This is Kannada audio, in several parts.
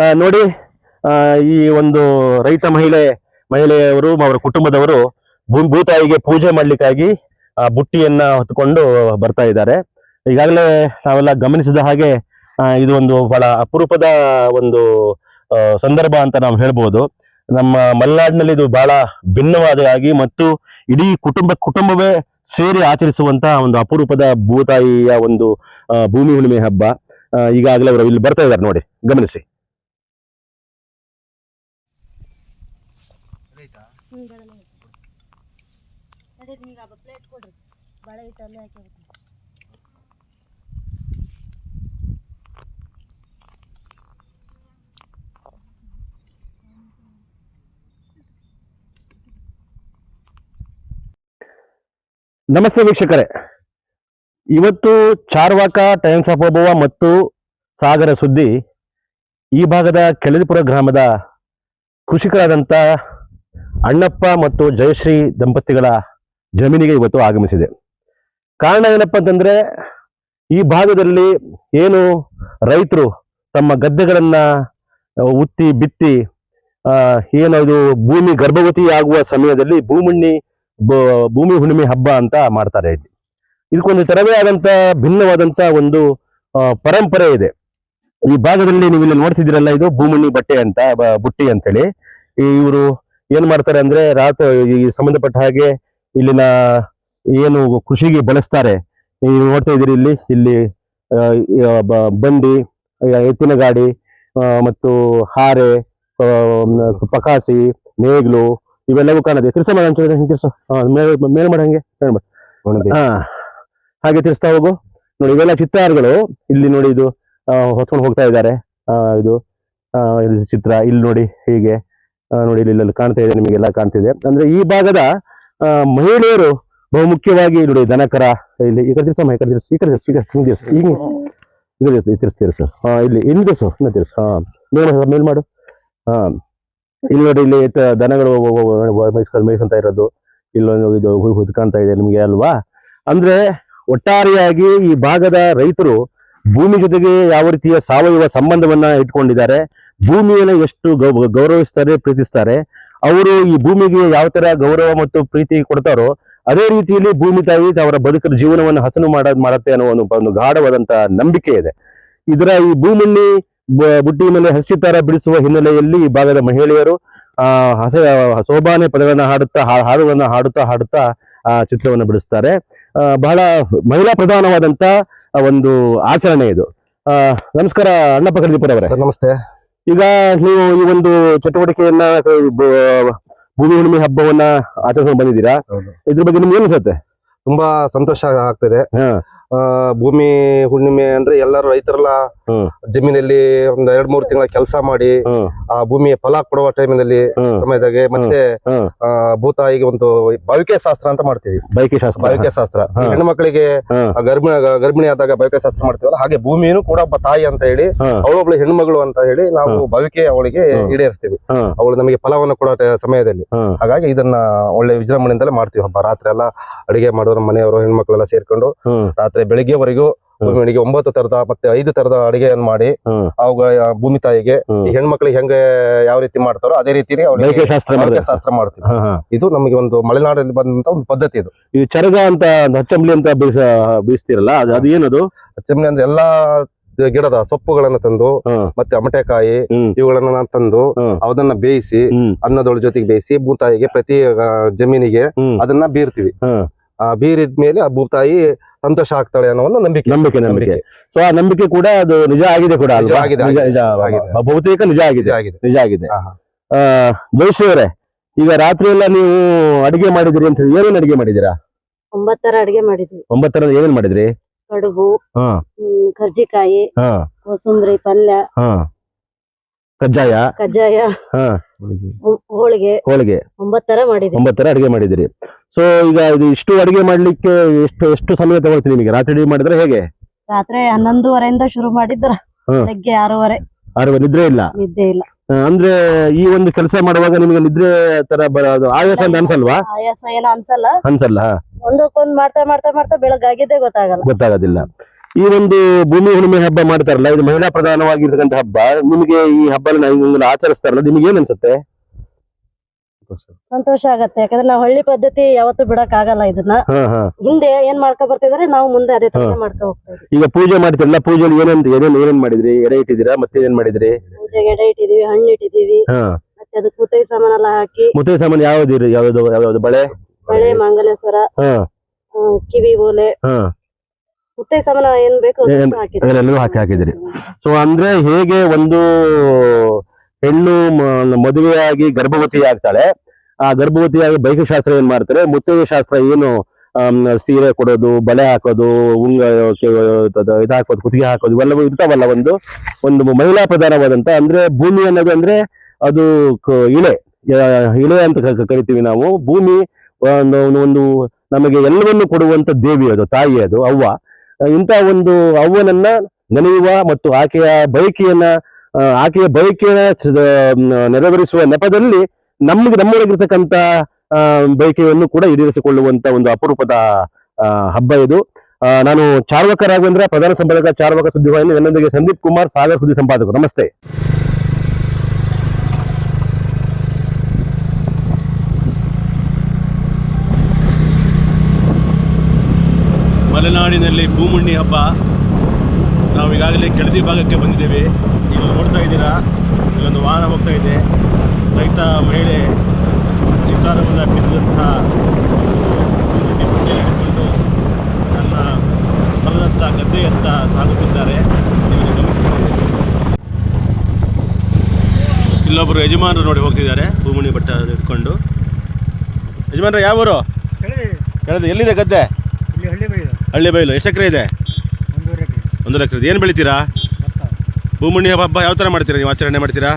ನೋಡಿ ಈ ಒಂದು ರೈತ ಮಹಿಳೆ, ಮಹಿಳೆಯವರು, ಅವರ ಕುಟುಂಬದವರು ಭೂತಾಯಿಗೆ ಪೂಜೆ ಮಾಡ್ಲಿಕ್ಕಾಗಿ, ಆ, ಬುಟ್ಟಿಯನ್ನ ಹೊತ್ಕೊಂಡು ಬರ್ತಾ ಇದ್ದಾರೆ. ಈಗಾಗಲೇ ನಾವೆಲ್ಲ ಗಮನಿಸಿದ ಹಾಗೆ ಇದು ಒಂದು ಬಹಳ ಅಪರೂಪದ ಒಂದು ಸಂದರ್ಭ ಅಂತ ನಾವು ಹೇಳ್ಬೋದು. ನಮ್ಮ ಮಲೆನಾಡಿನಲ್ಲಿ ಇದು ಬಹಳ ಭಿನ್ನವಾದಾಗಿ ಮತ್ತು ಇಡೀ ಕುಟುಂಬ, ಕುಟುಂಬವೇ ಸೇರಿ ಆಚರಿಸುವಂತಹ ಒಂದು ಅಪರೂಪದ ಭೂತಾಯಿಯ ಒಂದು ಭೂಮಿ ಹುಣ್ಣಿಮೆ ಹಬ್ಬ ಈಗಾಗಲೇ ಅವರು ಇಲ್ಲಿ ಬರ್ತಾ ಇದ್ದಾರೆ ನೋಡಿ, ಗಮನಿಸಿ. ಬಾಳೆ ಹಿಟ್ಟು ಅಲ್ಲೇ ಹಾಕಿ ನಮಸ್ತೆ ವೀಕ್ಷಕರೇ. ಇವತ್ತು ಚಾರ್ವಾಕ, ಟೈಮ್ಸ್ ಆಫ್ ಅಬೋವ ಮತ್ತು ಸಾಗರ ಸುದ್ದಿ ಈ ಭಾಗದ ಕೆಳದಿಪುರ ಗ್ರಾಮದ ಕೃಷಿಕರಾದಂಥ ಅಣ್ಣಪ್ಪ ಮತ್ತು ಜಯಶ್ರೀ ದಂಪತಿಗಳ ಜಮೀನಿಗೆ ಇವತ್ತು ಆಗಮಿಸಿದೆ. ಕಾರಣ ಏನಪ್ಪ ಅಂತಂದ್ರೆ ಈ ಭಾಗದಲ್ಲಿ ಏನು ರೈತರು ತಮ್ಮ ಗದ್ದೆಗಳನ್ನ ಉತ್ತಿ ಬಿತ್ತಿ ಆ, ಏನು ಇದು ಭೂಮಿ ಗರ್ಭವತಿ ಆಗುವ ಸಮಯದಲ್ಲಿ ಭೂಮಣ್ಣಿ ಭೂಮಿ ಹುಣ್ಣಿಮೆ ಹಬ್ಬ ಅಂತ ಮಾಡ್ತಾರೆ ಇಲ್ಲಿ. ಇದಕ್ಕೊಂದು ತರವೇ ಆದಂತ ಭಿನ್ನವಾದಂತ ಒಂದು ಪರಂಪರೆ ಇದೆ. ಈ ಭಾಗದಲ್ಲಿ ನೀವು ಇಲ್ಲಿ ನೋಡ್ತಿದ್ದೀರಲ್ಲ ಇದು ಭೂಮಣ್ಣಿ ಬಟ್ಟೆ ಅಂತ ಬುಟ್ಟಿ ಅಂತೇಳಿ. ಇವರು ಏನ್ ಮಾಡ್ತಾರೆ ಅಂದ್ರೆ ರಾತ್ರಿ ಈ ಸಂಬಂಧಪಟ್ಟ ಹಾಗೆ ಇಲ್ಲಿನ ಏನು ಕೃಷಿಗೆ ಬಳಸ್ತಾರೆ? ನೀವು ನೋಡ್ತಾ ಇದ್ದೀರಿ ಇಲ್ಲಿ ಇಲ್ಲಿ ಬಂಡಿ ಎತ್ತಿನ ಗಾಡಿ ಮತ್ತು ಹಾರೆ ಪಕಾಸಿ ನೇಗ್ಲು ಇವೆಲ್ಲವೂ ಕಾಣದೆ ತಿರ್ಸ ಮೇಲ್ ಮಾಡ ಹಂಗೆ ಹಾ ಹಾಗೆ ತಿರ್ಸ್ತಾ ಹೋಗು. ನೋಡಿ ಇವೆಲ್ಲ ಚಿತ್ತಾರಗಳು. ಇಲ್ಲಿ ನೋಡಿ ಇದು ಹೊತ್ಕೊಂಡು ಹೋಗ್ತಾ ಇದ್ದಾರೆ. ಇದು ಚಿತ್ರ ಇಲ್ಲಿ ನೋಡಿ ಹೀಗೆ. ನೋಡಿ ಇಲ್ಲಿ ಕಾಣ್ತಾ ಇದೆ ನಿಮಗೆಲ್ಲ ಕಾಣ್ತಿದೆ. ಅಂದ್ರೆ ಈ ಭಾಗದ ಆ, ಮಹಿಳೆಯರು ಬಹುಮುಖ್ಯವಾಗಿ ನೋಡಿ, ದನಕರ, ಇಲ್ಲಿ ಈ ಕಡೆ ತಿರ್ಸಮ್ಮ ಈ ಕಡೆ ತಿರ್ಸು ಈ ಕಡೆ ತಿರ್ಸು ಹಿಂಗೆ ತಿರ್ಸು ಹಿಂಗೆ ಈ ಹಾ, ಇಲ್ಲಿ ಇನ್ನು ತಿರ್ಸು ಇನ್ನು ತಿರ್ಸು ಹಾ, ಮೇಲ್ ಮೇಲ್ ಮಾಡು. ಹಾ, ಇಲ್ಲಿ ನೋಡಿ, ಇಲ್ಲಿ ದನಗಳು ಮೇಯಿಸ್ಕೊಂಡು ಮೇಯಿಸ್ಕೊಂತ ಇರೋದು. ಇಲ್ಲೊಂದು ಇದು ಹು- ಹುದ್ ಇದೆ ನಿಮಗೆ ಅಲ್ವಾ? ಅಂದ್ರೆ ಒಟ್ಟಾರೆಯಾಗಿ ಈ ಭಾಗದ ರೈತರು ಭೂಮಿ ಜೊತೆಗೆ ಯಾವ ರೀತಿಯ ಸಾವಯವ ಸಂಬಂಧವನ್ನ ಇಟ್ಕೊಂಡಿದ್ದಾರೆ, ಭೂಮಿಯನ್ನು ಎಷ್ಟು ಗೌರವಿಸ್ತಾರೆ, ಪ್ರೀತಿಸ್ತಾರೆ, ಅವರು ಈ ಭೂಮಿಗೆ ಯಾವ ತರ ಗೌರವ ಮತ್ತು ಪ್ರೀತಿ ಕೊಡ್ತಾರೋ ಅದೇ ರೀತಿಯಲ್ಲಿ ಭೂಮಿ ತಾಯಿ ಅವರ ಬದುಕರ ಜೀವನವನ್ನು ಹಸನು ಮಾಡ ಮಾಡುತ್ತೆ ಅನ್ನೋ ಒಂದು ಗಾಢವಾದಂತ ನಂಬಿಕೆ ಇದೆ. ಇದರ ಈ ಭೂಮಿಯಲ್ಲಿ ಬುಟ್ಟಿ ಮೇಲೆ ಹಸಿತಾರ ಬಿಡಿಸುವ ಹಿನ್ನೆಲೆಯಲ್ಲಿ ಈ ಭಾಗದ ಮಹಿಳೆಯರು ಆ ಹಸ ಸೋಬಾನೆ ಪದಗಳನ್ನ ಹಾಡುತ್ತಾ ಹಾಡುಗಳನ್ನ ಹಾಡುತ್ತಾ ಹಾಡುತ್ತಾ ಆ ಚಿತ್ರವನ್ನು ಬಿಡಿಸ್ತಾರೆ. ಬಹಳ ಮಹಿಳಾ ಪ್ರಧಾನವಾದಂತ ಒಂದು ಆಚರಣೆ ಇದು. ಆ ನಮಸ್ಕಾರ ಅಣ್ಣಪ್ಪ ಕಡಿದೀಪುರ ಅವರೇ ನಮಸ್ತೆ. ಈಗ ನೀವು ಈ ಒಂದು ಚಟುವಟಿಕೆಯನ್ನ ಭೂಮಿ ಹುಣ್ಣಿಮೆ ಹಬ್ಬವನ್ನ ಆಚರಿಸ್ಕೊಂಡು ಬಂದಿದ್ದೀರಾ. ಇದ್ರ ಬಗ್ಗೆ ನಿಮ್ಗೆ ಏನು ಅನ್ಸುತ್ತೆ? ತುಂಬಾ ಸಂತೋಷ ಆಗ್ತದೆ. ಭೂಮಿ ಹುಣ್ಣಿಮೆ ಅಂದ್ರೆ ಎಲ್ಲರೂ ರೈತರೆಲ್ಲ ಜಮೀನಲ್ಲಿ ಒಂದ್ ಎರಡ್ ಮೂರ್ ತಿಂಗಳ ಕೆಲಸ ಮಾಡಿ ಆ ಭೂಮಿಯ ಫಲ ಕೊಡುವ ಟೈಮಿನಲ್ಲಿ ಸಮಯದಾಗೆ ಮತ್ತೆ ಭೂತಾಯಿಗೆ ಒಂದು ಬಾವಿಕೆ ಶಾಸ್ತ್ರ ಅಂತ ಮಾಡ್ತೀವಿ. ಬೈಕಿ ಶಾಸ್ತ್ರ ಬಾವಿಕೆ ಶಾಸ್ತ್ರ ಹೆಣ್ಣು ಮಕ್ಕಳಿಗೆ ಗರ್ಭಿಣಿ ಗರ್ಭಿಣಿ ಆದಾಗ ಬಾವಿಕೆ ಶಾಸ್ತ್ರ ಮಾಡ್ತೀವಲ್ಲ ಹಾಗೆ ಭೂಮಿಯನ್ನು ಕೂಡ ಒಬ್ಬ ತಾಯಿ ಅಂತ ಹೇಳಿ. ಅವಳೊಬ್ಳು ಹೆಣ್ಮಗಳು ಅಂತ ಹೇಳಿ ನಾವು. ಬಾವಿಕೆ ಅವಳಿಗೆ. ಈಡೇರಿಸ್ತೀವಿ. ಅವಳು ನಮಗೆ ಫಲವನ್ನು ಕೊಡೋ ಸಮಯದಲ್ಲಿ. ಹಾಗಾಗಿ ಇದನ್ನ ಒಳ್ಳೆ ವಿಜೃಂಭಣೆಯಿಂದಲೇ ಮಾಡ್ತೀವಿ. ಹಬ್ಬ ರಾತ್ರಿ ಎಲ್ಲ ಅಡಿಗೆ ಮಾಡೋರು ಮನೆಯವರು ಹೆಣ್ಮಕ್ಳೆಲ್ಲ ಸೇರ್ಕೊಂಡು ರಾತ್ರಿ ಬೆಳಿಗ್ಗೆವರೆಗೂ ಬೆಳಿಗ್ಗೆ ಒಂಬತ್ತು ತರದ ಮತ್ತೆ ಐದು ತರದ ಅಡಿಗೆಯನ್ನು ಮಾಡಿ ಅವಾಗ ಅವುಗಳ ಭೂಮಿ ತಾಯಿಗೆ ಹೆಣ್ಮಕ್ಳಿಗೆ ಹೆಂಗೆ ಯಾವ ರೀತಿ ಮಾಡ್ತಾರೋ ಅದೇ ರೀತಿ ಶಾಸ್ತ್ರ ಮಾಡ್ತೀವಿ ಇದು ನಮಗೆ ಒಂದು ಮಲೆನಾಡಲ್ಲಿ ಬಂದಂತ ಒಂದು ಪದ್ಧತಿ ಇದು. ಈ ಚರಗ ಅಂತ ಹಚ್ಚಂಬ್ಲಿ ಅಂತ ಬೀಸ ಬೀಸ್ತಿರಲ್ಲ ಅದು ಏನದು ಚೆಮ್ಮನೆ ಅಂದ್ರೆ ಎಲ್ಲಾ ಗಿಡದ ಸೊಪ್ಪುಗಳನ್ನ ತಂದು ಮತ್ತೆ ಅಮಟೆಕಾಯಿ ಇವುಗಳನ್ನ ನಾನ್ ತಂದು ಅದನ್ನ ಬೇಯಿಸಿ ಅನ್ನದೊಳ ಜೊತೆಗೆ ಬೇಯಿಸಿ ಭೂತಾಯಿಗೆ ಪ್ರತಿ ಜಮೀನಿಗೆ ಅದನ್ನ ಬೀರ್ತೀವಿ. ಆ ಬೀರಿದ ಮೇಲೆ ಆ ಭೂತಾಯಿ ಸಂತೋಷ ಆಗ್ತಾಳೆ ಅನ್ನೋ ಒಂದು ನಂಬಿಕೆ. ನಂಬಿಕೆ ನಂಬಿಕೆ. ಸೊ ಆ ನಂಬಿಕೆ ಕೂಡ ಅದು ನಿಜ ಆಗಿದೆ ಕೂಡ ಅಲ್ವಾ? ಆಗಿದೆ, ನಿಜ ನಿಜ ಆಗಿದೆ. ಬಹುತೇಕ ನಿಜ ಆಗಿದೆ. ನಿಜ ಆಗಿದೆ. ಜಯಶ್ರೀವರೇ ಈಗ ರಾತ್ರಿ ಎಲ್ಲ ನೀವು ಅಡಿಗೆ ಮಾಡಿದ್ರಿ ಅಂತ ಹೇಳಿ ಏನೇನು ಅಡಿಗೆ ಮಾಡಿದಿರಾ ಒಂಬತ್ತರ ಅಡಿಗೆ ಮಾಡಿದ್ವಿ. ಒಂಬತ್ತರ ಏನೇನ್ ಮಾಡಿದ್ರಿ? ಕಡುಬು ಕರ್ಜಿಕಾಯಿ ಹಾ. ಕೋಸಂಬರಿ ಪಲ್ಯ ಹಾ. ಕಜ್ಜಾಯ? ಕಜ್ಜಾಯ ಹೋಳಿಗೆ. ಹೋಳಿಗೆ. ಒಂಬತ್ತರ ಮಾಡಿದ್ರಿ ಒಂಬತ್ತರ ಅಡಿಗೆ ಮಾಡಿದಿರಿ ಸೊ ಈಗ ಇದು ಇಷ್ಟು ಅಡಿಗೆ ಮಾಡ್ಲಿಕ್ಕೆ ಎಷ್ಟು ಎಷ್ಟು ಸಮಯ ತಗೊಳ್ತೀನಿ ನಿಮಗೆ? ರಾತ್ರಿ ಅಡಿಗೆ ಮಾಡಿದ್ರೆ ಹೇಗೆ? ರಾತ್ರಿ ಹನ್ನೊಂದುವರೆಯಿಂದ ಶುರು ಮಾಡಿದ್ರೆ ಹ್ಮ್. ಬೆಳಗ್ಗೆ ಆರೂವರೆ. ಆರು ನಿದ್ರೆ ಇಲ್ಲ? ನಿದ್ದೆ ಇಲ್ಲ. ಆ, ಅಂದ್ರೆ ಈ ಒಂದು ಕೆಲಸ ಮಾಡುವಾಗ ನಿಮಗೆ ನಿದ್ರೆ ತರ ಬರೋದು ಆಯಾಸ ಅಂತ ಅನ್ಸಲ್ವಾ? ಆಯಾಸ ಏನೋ ಅನ್ಸಲ್ಲ. ಅನ್ಸಲ್ಲ ಒಂದಕ್ಕೊಂದ್ ಮಾಡ್ತಾ ಮಾಡ್ತಾ ಮಾಡ್ತಾ ಬೆಳಗಾಗಿದ್ದೆ ಗೊತ್ತಾಗಲ್ಲ. ಗೊತ್ತಾಗೋದಿಲ್ಲ. ಈ ಒಂದು ಭೂಮಿ ಹುಣ್ಣಿಮೆ ಹಬ್ಬ ಮಾಡ್ತಾರಲ್ಲ ಇದು ಮಹಿಳಾ ಪ್ರಧಾನವಾಗಿರ್ತಕ್ಕಂಥ ಹಬ್ಬ ನಿಮಗೆ ಈ ಹಬ್ಬ ಆಚರಿಸ್ತಾರಲ್ಲ ನಿಮ್ಗೆ ಏನ್ ಅನ್ಸುತ್ತೆ? ಸಂತೋಷ. ಆಗತ್ತೆ. ಯಾಕಂದ್ರೆ ನಾವು ಹಳ್ಳಿ ಪದ್ಧತಿ ಯಾವತ್ತೂ ಬಿಡಕ್ ಆಗಲ್ಲ ಇದನ್ನ. ಹಾ ಹಾ. ಹಿಂದೆ ಏನ್ ಮಾಡ್ಕೊ ಬರ್ತಿದ್ರೆ ನಾವು ಮುಂದೆ ಅದೇ ತರ ಮಾಡ್ಕೊ ಹೋಗ್ತೀವಿ ಈಗ ಪೂಜೆ ಮಾಡ್ತಿರಲ್ಲ ಪೂಜೆ ಏನಂತ ಏನೇನ್ ಏನೇನ್ ಮಾಡಿದ್ರಿ? ಎಡೆ ಇಟ್ಟಿದ್ದೀರಾ? ಮತ್ತೆ ಏನೇನ್ ಮಾಡಿದ್ರಿ? ಪೂಜೆಗೆ ಎಡೆ ಇಟ್ಟಿದೀವಿ ಹಣ್ಣು ಇಟ್ಟಿದೀವಿ. ಹಾ. ಮತ್ತೆ ಅದಕ್ಕೆ ಮುತ್ತೈ ಸಾಮಾನೆಲ್ಲ ಹಾಕಿ. ಮುತ್ತೈ ಸಾಮಾನು ಯಾವ್ದು ಯಾವುದು ಯಾವ್ದು ಯಾವ್ದು ಬಳೆ? ಬಳೆ ಮಂಗಲೇಶ್ವರ ಹಾ. ಆ, ಕಿವಿ ಓಲೆ. ಹಾ. ಮುತ್ತೈ ಸಾಮಾನ ಏನ್ ಬೇಕು ಏನ್- ಅದನ್ನ ಹಾಕಿದ್ವಿ. ಅದನ್ನೆಲ್ಲವೂ ಹಾಕಿ ಹಾಕಿದ್ರಿ. ಸೊ ಅಂದ್ರೆ ಹೇಗೆ ಒಂದು ಹೆಣ್ಣು ಮದುವೆಯಾಗಿ ಗರ್ಭವತಿ ಆಗ್ತಾಳೆ ಆ ಗರ್ಭವತಿಯಾಗಿ ಬೈಕ ಶಾಸ್ತ್ರ ಏನ್ ಮಾಡ್ತಾರೆ? ಮುತ್ತೈದೆ ಶಾಸ್ತ್ರ ಏನು ಸೀರೆ ಕೊಡೋದು, ಬಳೆ ಹಾಕೋದು, ಉಂಗ ಇದಾಕೋದು ಕುತ್ತಿಗೆ ಹಾಕೋದು, ಇವೆಲ್ಲವೂ ಇರ್ತಾವಲ್ಲ ಒಂದು ಒಂದು ಮಹಿಳಾ ಪ್ರಧಾನವಾದಂತ, ಅಂದ್ರೆ ಭೂಮಿ ಅನ್ನೋದು ಅಂದ್ರೆ ಅದು ಇಳೆ. ಇಳೆ ಅಂತ ಕರಿತೀವಿ ನಾವು. ಭೂಮಿ ಒಂದು ನಮಗೆ ಎಲ್ಲವನ್ನು ಕೊಡುವಂತ ದೇವಿ ಅದು, ತಾಯಿ ಅದು, ಅವ್ವ. ಇಂಥ ಒಂದು ಅವ್ವನನ್ನ ನೆನೆಯುವ ಮತ್ತು ಆಕೆಯ ಬಯಕೆಯನ್ನ ಆಕೆಯ ಬಯಕೆಯ ನೆರವೇರಿಸುವ ನೆಪದಲ್ಲಿ ನಮಗೆ ನಮ್ಮೊಳಗಿರ್ತಕ್ಕಂಥ ಬಯಕೆಯನ್ನು ಕೂಡ ಈಡೇರಿಸಿಕೊಳ್ಳುವಂತ ಒಂದು ಅಪರೂಪದ ಹಬ್ಬ ಇದು. ನಾನು ಚಾರ್ವಕ ರಾಘವೇಂದ್ರ ಪ್ರಧಾನ ಸಂಪಾದಕ ಚಾರ್ವಕ ಸುದ್ದಿವಾಹಿನಿ ನನ್ನೊಂದಿಗೆ ಸಂದೀಪ್ ಕುಮಾರ್, ಸಾಗರ್ ಸುದ್ದಿ ಸಂಪಾದಕರು. ನಮಸ್ತೆ. ಮಲೆನಾಡಿನಲ್ಲಿ ಭೂಮುಣ್ಣಿ ಹಬ್ಬ ನಾವು ಈಗಾಗಲೇ ಕೆಳದಿ ಭಾಗಕ್ಕೆ ಬಂದಿದ್ದೇವೆ. ನೀವು ನೋಡ್ತಾ ಇದ್ದೀರಾ? ಇಲ್ಲೊಂದು ವಾಹನ ಹೋಗ್ತಾ ಇದೆ. ರೈತ ಮಹಿಳೆ ಚಿತ್ತಾರವನ್ನು ಬಿಸಿದಂತಹ ಹಿಡಿದುಕೊಂಡು ನನ್ನ ಹೊಲದತ್ತ ಗದ್ದೆಯತ್ತ ಸಾಗುತ್ತಿದ್ದಾರೆ. ಇಲ್ಲೊಬ್ಬರು ಯಜಮಾನರು ನೋಡಿ ಹೋಗ್ತಿದ್ದಾರೆ. ಭೂಮಣಿ ಬಟ್ಟ ಇಟ್ಕೊಂಡು ಯಜಮಾನ್ರ ಯಾವ ಊರು? ಕೆಳದಿ. ಎಲ್ಲಿದೆ ಗದ್ದೆ? ಇಲ್ಲಿ ಹಳ್ಳಿ ಬೈಲು. ಎಷ್ಟು ಎಕರೆ ಇದೆ? ಒಂದು ಲಕ್ಷದ ಏನು ಬೆಳಿತೀರಾ? ಭೂಮುಣ್ಣಿ ಹಬ್ಬ ಯಾವ ಥರ ಮಾಡ್ತೀರಾ ನೀವು? ಆಚರಣೆ ಮಾಡ್ತೀರಾ?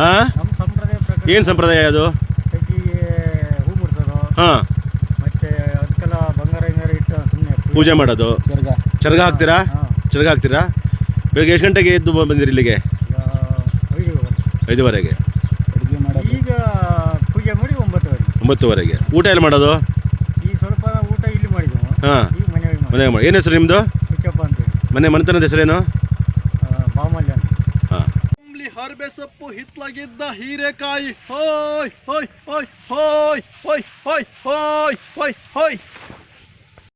ಹಾಂ ಏನು ಸಂಪ್ರದಾಯ ಅದು? ಹೂ. ಪೂಜೆ ಮಾಡೋದು. ಚರ್ಗ ಚರ್ಗ ಹಾಕ್ತೀರಾ? ಚರ್ಗ ಹಾಕ್ತೀರಾ? ಬೆಳಗ್ಗೆ ಎಷ್ಟು ಗಂಟೆಗೆ ಎದ್ದು ಬಂದಿರಿ ಇಲ್ಲಿಗೆ? ಐದು ಐದುವರೆಗೆ. ಈಗ ಪೂಜೆ ಮಾಡಿ ಒಂಬತ್ತುವರೆ ಒಂಬತ್ತುವರೆಗೆ. ಊಟ ಎಲ್ಲಿ ಮಾಡೋದು? ಈ ಸ್ವಲ್ಪ ಊಟ ಇಲ್ಲಿ ಮಾಡಿದೆವು. ಹಾಂ. ಮಾಡಿ ಏನು ಹೆಸರು ನಿಮ್ಮದು ಅಂತೇಳಿ ಮನೆ ಮನೆತನದ ಹೆಸರೇನು? ಬಾಮಲ್ಯ ಅಂತ. ಹಾಂ. ಹರಬೆ ಸೊಪ್ಪು ಹಿತ್ಲಾಗಿದ್ದ ಹೀರೆಕಾಯಿ. ಹೋಯ್ ಹೋಯ್ ಹೋಯ್ ಹೋಯ್ ಹೋಯ್ ಹೋಯ್ ಹೋಯ್ ಹೋಯ್ ಹೋಯ್.